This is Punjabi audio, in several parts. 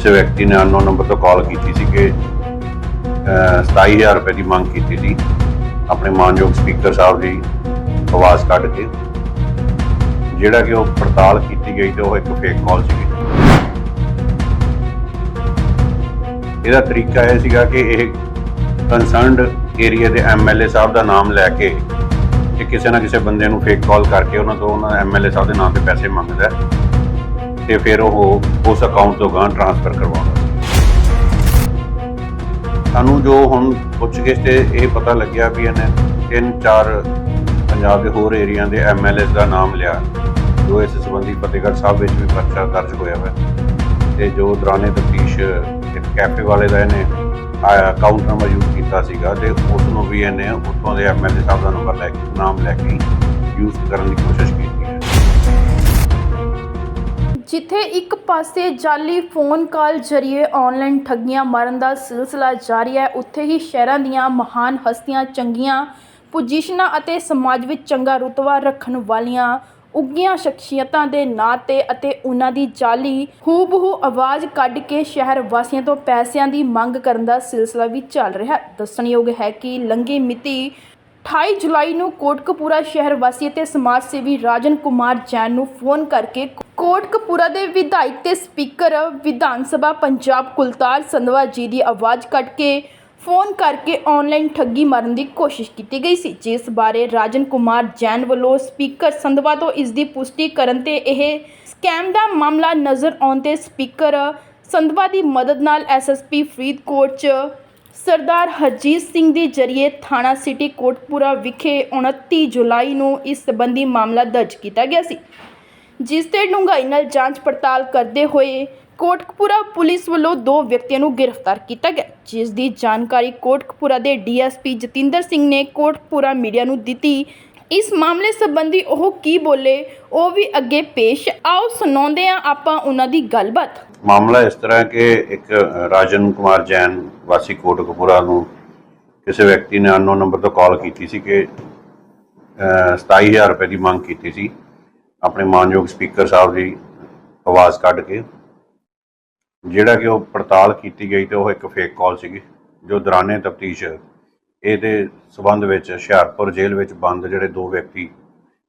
ਕਿਸੇ ਵਿਅਕਤੀ ਨੇ ਅਨਨੋਨ ਨੰਬਰ ਤੋਂ ਕਾਲ ਕੀਤੀ ਸੀ ਕਿ ਅਹ, 27000 ਰੁਪਏ ਦੀ ਮੰਗ ਕੀਤੀ ਸੀ ਆਪਣੇ ਮਾਨਯੋਗ ਸਪੀਕਰ ਸਾਹਿਬ ਦੀ ਆਵਾਜ਼ ਕੱਢ ਕੇ। ਜਿਹੜਾ ਕਿ ਉਹ ਪੜਤਾਲ ਕੀਤੀ ਗਈ ਤੇ ਉਹ ਇੱਕ ਫੇਕ ਕਾਲ ਸੀਗੀ। ਇਹਦਾ ਤਰੀਕਾ ਇਹ ਸੀਗਾ ਕਿ ਇਹ ਕੰਸਰਨਡ ਏਰੀਆ ਦੇ ਐਮਐਲਏ ਸਾਹਿਬ ਦਾ ਨਾਮ ਲੈ ਕੇ ਕਿ ਕਿਸੇ ਨਾ ਕਿਸੇ ਬੰਦੇ ਨੂੰ ਫੇਕ ਕਾਲ ਕਰਕੇ ਉਹਨਾਂ ਤੋਂ ਉਹਨਾਂ ਐਮਐਲਏ ਸਾਹਿਬ ਦੇ ਨਾਮ ਤੇ ਪੈਸੇ ਮੰਗਦਾ। ਤੇ ਫਿਰ ਉਹ ਉਸ ਅਕਾਊਂਟ ਤੋਂ ਗਾਂ ਟ੍ਰਾਂਸਫਰ ਕਰਵਾਉਂਦਾ। ਸਾਨੂੰ ਜੋ ਹੁਣ ਪੁੱਛਗਿੱਛ ਤੇ ਇਹ ਪਤਾ ਲੱਗਿਆ ਵੀ ਇਹਨੇ ਤਿੰਨ ਚਾਰ ਪੰਜਾਬ ਦੇ ਹੋਰ ਏਰੀਆ ਦੇ ਐਮਐਲਏ ਦਾ ਨਾਮ ਲਿਆ। ਜੋ ਇਸ ਸੰਬੰਧੀ ਫਤਿਹਗੜ੍ਹ ਸਾਹਿਬ ਵਿੱਚ ਵੀ ਪਰਚਾ ਦਰਜ ਹੋਇਆ ਹੈ ਤੇ ਜੋ ਦੌਰਾਨੇ ਤਫਤੀਸ਼ ਇੱਕ ਕੈਫੇ ਵਾਲੇ ਦਾ ਇਹਨੇ ਅਕਾਊਂਟ ਨੰਬਰ ਯੂਜ਼ ਕੀਤਾ ਸੀਗਾ ਤੇ ਉਸ ਨੂੰ ਵੀ ਇਹਨੇ ਉੱਥੋਂ ਦੇ ਐਮਐਲਏ ਸਾਹਿਬ ਦਾ ਨੰਬਰ ਲੈ ਕੇ, ਨਾਮ ਲੈ ਕੇ ਯੂਜ਼ ਕਰਨ ਦੀ ਕੋਸ਼ਿਸ਼ ਕੀਤੀ। ਜਿੱਥੇ ਇੱਕ ਪਾਸੇ ਜਾਲੀ ਫੋਨ ਕਾਲ ਜ਼ਰੀਏ ਆਨਲਾਈਨ ਠੱਗੀਆਂ ਮਾਰਨ ਦਾ ਸਿਲਸਿਲਾ ਜਾਰੀ ਹੈ, ਉੱਥੇ ਹੀ ਸ਼ਹਿਰਾਂ ਦੀਆਂ ਮਹਾਨ ਹਸਤੀਆਂ ਚੰਗੀਆਂ ਪੋਜੀਸ਼ਨਾਂ ਅਤੇ ਸਮਾਜ ਵਿੱਚ ਚੰਗਾ ਰੁਤਬਾ ਰੱਖਣ ਵਾਲੀਆਂ ਉੱਗੀਆਂ ਸ਼ਖਸੀਅਤਾਂ ਦੇ ਨਾਂ ਤੇ ਅਤੇ ਉਹਨਾਂ ਦੀ ਜਾਲੀ ਹੂਬਹੂ ਆਵਾਜ਼ ਕੱਢ ਕੇ ਸ਼ਹਿਰ ਵਾਸੀਆਂ ਤੋਂ ਪੈਸਿਆਂ ਦੀ ਮੰਗ ਕਰਨ ਦਾ ਸਿਲਸਿਲਾ ਵੀ ਚੱਲ ਰਿਹਾ ਹੈ। ਦੱਸਣਯੋਗ ਹੈ ਕਿ ਲੰਘੀ ਮਿਤੀ 28 ਜੁਲਾਈ ਨੂੰ ਕੋਟਕਪੂਰਾ ਸ਼ਹਿਰ ਵਾਸੀ ਅਤੇ ਸਮਾਜ ਸੇਵੀ ਰਾਜਨ ਕੁਮਾਰ ਜੈਨ ਨੂੰ ਫੋਨ ਕਰਕੇ ਕੋਟਕਪੂਰਾ ਦੇ ਵਿਧਾਇਕ ਤੇ ਸਪੀਕਰ ਵਿਧਾਨ ਸਭਾ ਪੰਜਾਬ ਕੁਲਤਾਰ ਸੰਧਵਾ ਜੀ ਦੀ ਆਵਾਜ਼ ਕੱਟ ਕੇ ਫੋਨ ਕਰਕੇ ਆਨਲਾਈਨ ਠੱਗੀ ਮਾਰਨ ਦੀ ਕੋਸ਼ਿਸ਼ ਕੀਤੀ ਗਈ ਸੀ, ਜਿਸ ਬਾਰੇ ਰਾਜਨ ਕੁਮਾਰ ਜੈਨ ਵੱਲੋਂ ਸਪੀਕਰ ਸੰਧਵਾ ਤੋਂ ਇਸ ਦੀ ਪੁਸ਼ਟੀ ਕਰਨ ਤੇ ਇਹ ਸਕੈਮ ਦਾ ਮਾਮਲਾ ਨਜ਼ਰ ਆਉਣ ਤੇ ਸਪੀਕਰ ਸੰਧਵਾ ਦੀ ਮਦਦ ਨਾਲ ਐਸਐਸਪੀ ਫਰੀਦਕੋਟ 'ਚ ਸਰਦਾਰ ਹਰਜੀਤ ਸਿੰਘ ਦੇ ਜਰੀਏ ਥਾਣਾ ਸਿਟੀ ਕੋਟਪੂਰਾ ਵਿਖੇ 29 ਜੁਲਾਈ ਨੂੰ ਇਸ ਸੰਬੰਧੀ ਮਾਮਲਾ ਦਰਜ ਕੀਤਾ ਗਿਆ ਸੀ। ਜਿਸ ਤੇ ਡੂੰਘਾਈ ਨਾਲ ਜਾਂਚ ਪੜਤਾਲ ਕਰਦੇ ਹੋਏ ਕੋਟਕਪੂਰਾ ਪੁਲਿਸ ਵੱਲੋਂ ਦੋ ਵਿਅਕਤੀਆਂ ਨੂੰ ਗ੍ਰਿਫਤਾਰ ਕੀਤਾ ਗਿਆ ਜਿਸ ਦੀ ਜਾਣਕਾਰੀ ਕੋਟਕਪੂਰਾ ਦੇ ਡੀਐਸਪੀ ਜਤਿੰਦਰ ਸਿੰਘ ਨੇ ਕੋਟਕਪੂਰਾ ਮੀਡੀਆ ਨੂੰ ਦਿੱਤੀ। ਇਸ ਮਾਮਲੇ ਸੰਬੰਧੀ ਉਹ ਕੀ ਬੋਲੇ ਉਹ ਵੀ ਅੱਗੇ ਪੇਸ਼ ਆਓ ਸੁਣਾਉਂਦੇ ਹਾਂ ਆਪਾਂ ਉਹਨਾਂ ਦੀ ਗੱਲਬਾਤ। ਮਾਮਲਾ ਇਸ ਤਰ੍ਹਾਂ ਕਿ ਇੱਕ ਰਾਜਨ ਕੁਮਾਰ ਜੈਨ ਵਾਸੀ ਕੋਟਕਪੂਰਾ ਨੂੰ ਕਿਸੇ ਵਿਅਕਤੀ ਨੇ ਅਨਨੋਨ ਨੰਬਰ ਤੋਂ ਕਾਲ ਕੀਤੀ ਸੀ ਕਿ ਅਹ, 27000 ਰੁਪਏ ਦੀ ਮੰਗ ਕੀਤੀ ਸੀ। ਆਪਣੇ ਮਾਨਯੋਗ ਸਪੀਕਰ ਸਾਹਿਬ ਦੀ ਆਵਾਜ਼ ਕੱਢ ਕੇ, ਜਿਹੜਾ ਕਿ ਉਹ ਪੜਤਾਲ ਕੀਤੀ ਗਈ ਤੇ ਉਹ ਇੱਕ ਫੇਕ ਕਾਲ ਸੀਗੀ, ਜੋ ਦੌਰਾਨੇ ਤਫਤੀਸ਼ ਇਹਦੇ ਸਬੰਧ ਵਿੱਚ ਹੁਸ਼ਿਆਰਪੁਰ ਜੇਲ੍ਹ ਵਿੱਚ ਬੰਦ ਜਿਹੜੇ ਦੋ ਵਿਅਕਤੀ,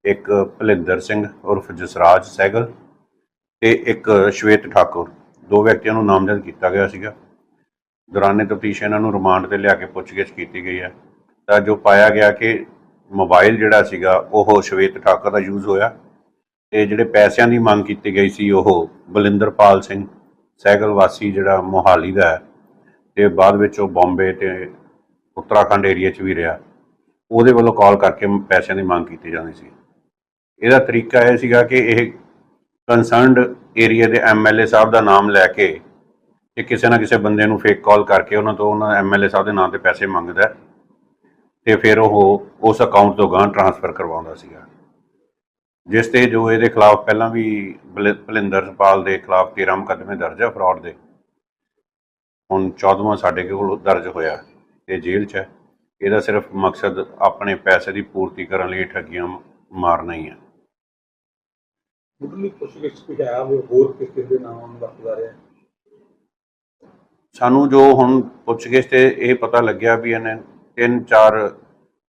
ਇੱਕ ਭਲਿੰਦਰ ਸਿੰਘ ਉਰਫ ਜਸਰਾਜ ਸੈਗਲ ਤੇ ਇੱਕ ਸ਼ਵੇਤ ਠਾਕੁਰ, ਦੋ ਵਿਅਕਤੀਆਂ ਨੂੰ ਨਾਮਜ਼ਦ ਕੀਤਾ ਗਿਆ ਸੀਗਾ। ਦੌਰਾਨੇ ਤਫਤੀਸ਼ ਇਹਨਾਂ ਨੂੰ ਰਿਮਾਂਡ ਤੇ ਲਿਆ ਕੇ ਪੁੱਛਗਿੱਛ ਕੀਤੀ ਗਈ ਹੈ। ਤਾਂ ਜੋ ਪਾਇਆ ਗਿਆ ਕਿ ਮੋਬਾਈਲ ਜਿਹੜਾ ਸੀਗਾ, ਉਹ ਸ਼ਵੇਤ ਠਾਕੁਰ ਦਾ ਯੂਜ਼ ਹੋਇਆ। ਤੇ ਜਿਹੜੇ ਪੈਸਿਆਂ ਦੀ ਮੰਗ ਕੀਤੀ ਗਈ ਸੀ ਉਹ ਬਲਿੰਦਰਪਾਲ ਸਿੰਘ ਸਹਿਗਲ ਵਾਸੀ ਜਿਹੜਾ ਮੋਹਾਲੀ ਦਾ ਹੈ ਤੇ ਬਾਅਦ ਵਿੱਚ ਉਹ ਬੰਬੇ ਤੇ ਉੱਤਰਾਖੰਡ ਏਰੀਆ 'ਚ ਵੀ ਰਿਹਾ। ਉਹਦੇ ਵੱਲੋਂ ਕਾਲ ਕਰਕੇ ਪੈਸਿਆਂ ਦੀ ਮੰਗ ਕੀਤੀ ਜਾਂਦੀ ਸੀ। ਇਹਦਾ ਤਰੀਕਾ ਇਹ ਸੀਗਾ ਕਿ ਇਹ ਕੰਸਰਨਡ ਏਰੀਆ ਦੇ ਐਮਐਲਏ ਸਾਹਿਬ ਦਾ ਨਾਮ ਲੈ ਕੇ ਕਿ ਕਿਸੇ ਨਾ ਕਿਸੇ ਬੰਦੇ ਨੂੰ ਫੇਕ ਕਾਲ ਕਰਕੇ ਉਹਨਾਂ ਤੋਂ ਉਹਨਾਂ ਐਮਐਲਏ ਸਾਹਿਬ ਦੇ ਨਾਂ ਤੇ ਪੈਸੇ ਮੰਗਦਾ ਹੈ ਤੇ ਫਿਰ ਉਹ ਉਸ ਅਕਾਊਂਟ ਤੋਂ ਗਾਂ ਟ੍ਰਾਂਸਫਰ ਕਰਵਾਉਂਦਾ ਸੀਗਾ। ਜਿਸ ਤੇ ਜੋ ਇਹਦੇ ਖਿਲਾਫ ਪਹਿਲਾਂ ਵੀ ਬਲ- ਭਲਿੰਦਰਪਾਲ ਦੇ ਖਿਲਾਫ 13 ਮੁਕੱਦਮੇ ਦਰਜ ਹੈ ਫਰਾਡ ਦੇ। ਹੁਣ 14ਵਾਂ ਸਾਡੇ ਕੋਲ ਦਰਜ ਹੋਇਆ। ਇਹ ਜੇਲ੍ਹ 'ਚ ਹੈ। ਇਹਦਾ ਸਿਰਫ ਮਕਸਦ ਆਪਣੇ ਪੈਸੇ ਦੀ ਪੂਰਤੀ ਕਰਨ ਲਈ ਠੱਗੀਆਂ ਮਾਰਨਾ ਹੀ ਹੈ ਮੁੱਢਲੀ ਪੁੱਛਗਿੱਛ ਕੋਈ ਹੈ ਵੀ ਹੋਰ ਕਿਸ ਕਿਸ ਦੇ ਨਾਮ ਵਰਤਦਾ ਰਿਹਾ। ਸਾਨੂੰ ਜੋ ਹੁਣ ਪੁੱਛਗਿੱਛ ਤੇ ਇਹ ਪਤਾ ਲੱਗਿਆ ਵੀ ਇਹਨੇ ਤਿੰਨ ਚਾਰ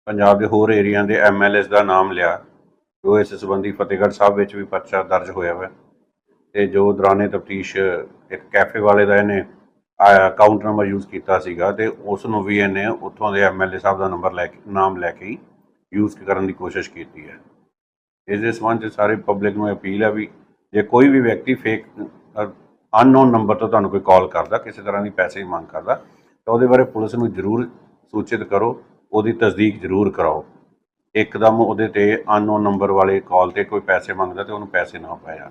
ਪੰਜਾਬ ਦੇ ਹੋਰ ਏਰੀਆ ਦੇ ਐਮਐਲਏਸ ਦਾ ਨਾਮ ਲਿਆ। ਜੋ ਇਸ ਸੰਬੰਧੀ ਫਤਿਹਗੜ੍ਹ ਸਾਹਿਬ ਵਿੱਚ ਵੀ ਪਰਚਾ ਦਰਜ ਹੋਇਆ ਹੈ ਤੇ ਜੋ ਦੌਰਾਨੇ ਤਫਤੀਸ਼ ਇੱਕ ਕੈਫੇ ਵਾਲੇ ਦਾ ਇਹਨੇ ਅਕਾਊਂਟ ਨੰਬਰ ਯੂਜ਼ ਕੀਤਾ ਸੀਗਾ ਤੇ ਉਸ ਨੂੰ ਵੀ ਇਹਨੇ ਉੱਥੋਂ ਦੇ ਐਮਐਲਏ ਸਾਹਿਬ ਦਾ ਨੰਬਰ ਲੈ ਕੇ, ਨਾਮ ਲੈ ਕੇ ਯੂਜ਼ ਕਰਨ ਦੀ ਕੋਸ਼ਿਸ਼ ਕੀਤੀ ਹੈ। ਇਸ ਦੇ ਸੰਬੰਧ 'ਚ ਸਾਰੇ ਪਬਲਿਕ ਨੂੰ ਅਪੀਲ ਹੈ ਵੀ ਜੇ ਕੋਈ ਵੀ ਵਿਅਕਤੀ ਫੇਕ ਅਨਨੋਨ ਨੰਬਰ ਤੋਂ ਤੁਹਾਨੂੰ ਕੋਈ ਕਾਲ ਕਰਦਾ, ਕਿਸੇ ਤਰ੍ਹਾਂ ਦੀ ਪੈਸੇ ਦੀ ਮੰਗ ਕਰਦਾ, ਤਾਂ ਉਹਦੇ ਬਾਰੇ ਪੁਲਿਸ ਨੂੰ ਜ਼ਰੂਰ ਸੂਚਿਤ ਕਰੋ, ਉਹਦੀ ਤਸਦੀਕ ਜ਼ਰੂਰ ਕਰਾਓ। ਇੱਕਦਮ ਉਹਦੇ ਤੇ ਅਨਨੋਨ ਨੰਬਰ ਵਾਲੇ ਕਾਲ ਤੇ ਕੋਈ ਪੈਸੇ ਮੰਗਦਾ ਤੇ ਉਹਨੂੰ ਪੈਸੇ ਨਾ ਪਾਇਆ।